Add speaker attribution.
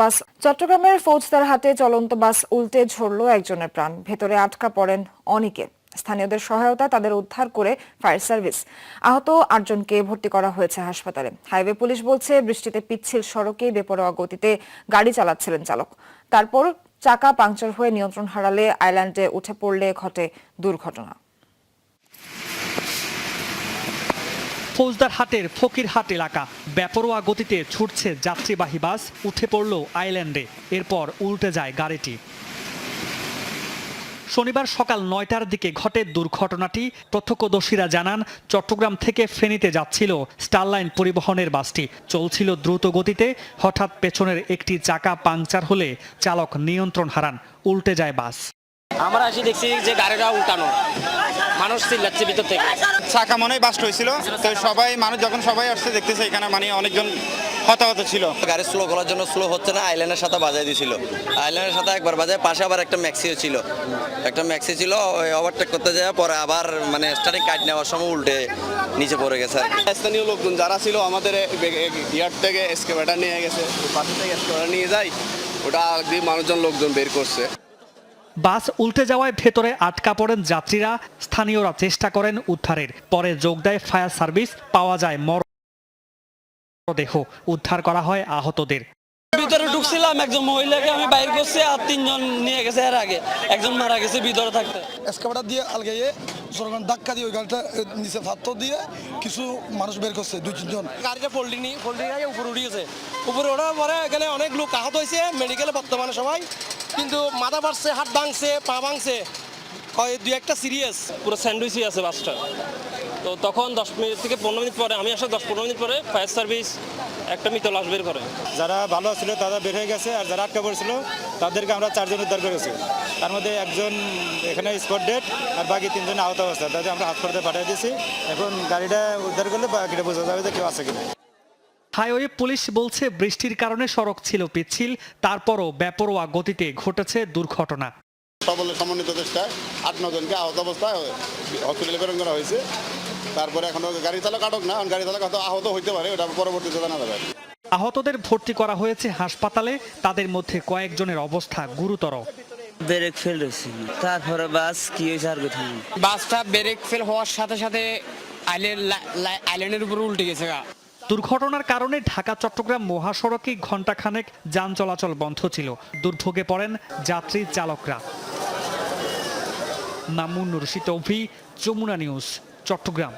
Speaker 1: বাস চট্টগ্রামের ফৌজদার হাটে চলন্ত বাস উল্টে ঝরল একজনের প্রাণ। ভেতরে আটকা পড়েন অনেকে। স্থানীয়দের সহায়তায় তাদের উদ্ধার করে ফায়ার সার্ভিস। আহত আটজনকে ভর্তি করা হয়েছে হাসপাতালে। হাইওয়ে পুলিশ বলছে, বৃষ্টিতে পিচ্ছিল সড়কে বেপরোয়া গতিতে গাড়ি চালাচ্ছিলেন চালক। তারপর চাকা পাংচার হয়ে নিয়ন্ত্রণ হারালে আইল্যান্ডে উঠে পড়লে ঘটে দুর্ঘটনা।
Speaker 2: ফৌজদার হাটের ফকিরহাট এলাকা। বেপরোয়া গতিতে ছুটছে যাত্রীবাহী বাস, উঠে পড়ল আইল্যান্ডে। এরপর উল্টে যায় গাড়িটি। শনিবার সকাল নয়টার দিকে ঘটে দুর্ঘটনাটি। প্রত্যক্ষদর্শীরা জানান, চট্টগ্রাম থেকে ফেনীতে যাচ্ছিল স্টারলাইন পরিবহনের বাসটি। চলছিল দ্রুত গতিতে, হঠাৎ পেছনের একটি চাকা পাংচার হলে চালক নিয়ন্ত্রণ হারান, উল্টে যায় বাস।
Speaker 3: আমরা এসে দেখছি যে গাড়িটা উল্টানো। মানুষ চিল্লাচ্ছে ভিতর থেকে।
Speaker 4: চাকা মনে হয় বাস্ট হয়েছিল। তো সবাই মানুষ যখন সবাই আসছে দেখতেছে এখানে মানে অনেকজন হতাহত ছিল।
Speaker 5: গাড়ি স্লো করার জন্য স্লো হচ্ছে না আইল্যান্ডের সাথে বাজাই দিছিল। আইল্যান্ডের সাথে একবার বাজায় পাশে আবার একটা ম্যাক্সিও ছিল। একটা ম্যাক্সি ছিল ওভারটেক করতে যায় পরে আবার মানে স্টার্টিং কাট নেওয়ার সময় উল্টে নিচে পড়ে গেছে
Speaker 6: স্থানীয় লোকজন যারা ছিল আমাদের ইয়ার থেকে এসকেভেটার নিয়ে গেছে। পাশে থেকে এসকেভেটার নিয়ে যাই ওটা দিয়ে মানুষজন লোকজন বের করছে।
Speaker 2: বাস উল্টে যাওয়ায় ভেতরে আটকা পড়েন যাত্রীরা। স্থানীয়রা চেষ্টা করেন উদ্ধারের। পরে যোগ দেয় ফায়ার সার্ভিস, পাওয়া যায় মর মরদেহ। উদ্ধার করা হয় আহতদের।
Speaker 3: ভিতরে ঢুকছিলাম একজন মহিলাকে আমি বাইর করছি আর তিনজন নিয়ে গেছে এর আগে। একজন মারা গেছে ভিতরে থাকতে।
Speaker 7: এসকাবাটা দিয়ে আলগাইয়ে ধাক্কা দিয়ে ওই গাড়িটা নিচে পাথর দিয়ে কিছু মানুষ বের করছে দুই তিনজন
Speaker 3: গাড়িটা ফোল্ডিং নিয়ে ফোল্ডিং আগে উপরে উঠিয়েছে। উপরে ওঠার পরে এখানে অনেক লোক আহত হয়েছে মেডিকেলে বর্তমানে সবাই। কিন্তু মাথা বাড়ছে হাত ভাঙছে পা ভাঙছে। হয় দুই একটা সিরিয়াস? পুরো স্যান্ডউইচই আছে বাসটা। তো তখন দশ মিনিট থেকে পনেরো মিনিট পরে আমি আসা দশ পনেরো মিনিট পরে ফায়ার সার্ভিস একটা মৃত লাশ বের করে।
Speaker 4: যারা ভালো ছিল তারা বের হয়ে গেছে আর যারা আটকা পড়েছিল তাদেরকে আমরা চারজন উদ্ধার করেছি। তার মধ্যে একজন এখানে স্পট ডেট আর বাকি তিনজন আহত অবস্থা তাদের আমরা হাসপাতালে পাঠিয়ে দিয়েছি। এখন গাড়িটা উদ্ধার করলে বাকিটা বোঝা যাবে যে কেউ আছে কিনা।
Speaker 2: হাইওয়ে পুলিশ বলছে বৃষ্টির কারণে সড়ক ছিল পিচ্ছিল তারপরও বেপরোয়া গতিতে ঘটেছে দুর্ঘটনা।
Speaker 6: সবল সমন্বিত চেষ্টায় আট নজনকে আহত অবস্থায় হসপিটালে প্রেরণ করা হয়েছে। তারপরে এখন গাড়ি চালক আটক না গাড়ি চালক হয়তো আহত হইতে পারে ওটা পরবর্তীতে জানা যাবে।
Speaker 2: আহতদের ভর্তি করা হয়েছে হাসপাতালে তাদের মধ্যে কয়েকজনের অবস্থা গুরুতর।
Speaker 8: ব্রেক ফেল হয়েছে। তারপরে বাস কি হয়েছে আর কোথাও
Speaker 9: বাসটা ব্রেক ফেল হওয়ার সাথে সাথে আইল্যান্ডের উপর উল্টে গেছে গা।
Speaker 2: দুর্ঘটনার কারণে ঢাকা, চট্টগ্রাম মহাসড়কে ঘণ্টাখানেক যান চলাচল বন্ধ ছিল। দুর্ভোগে পড়েন যাত্রী চালকরা। মামুন রশিদ, অভি, যমুনা নিউজ, চট্টগ্রাম।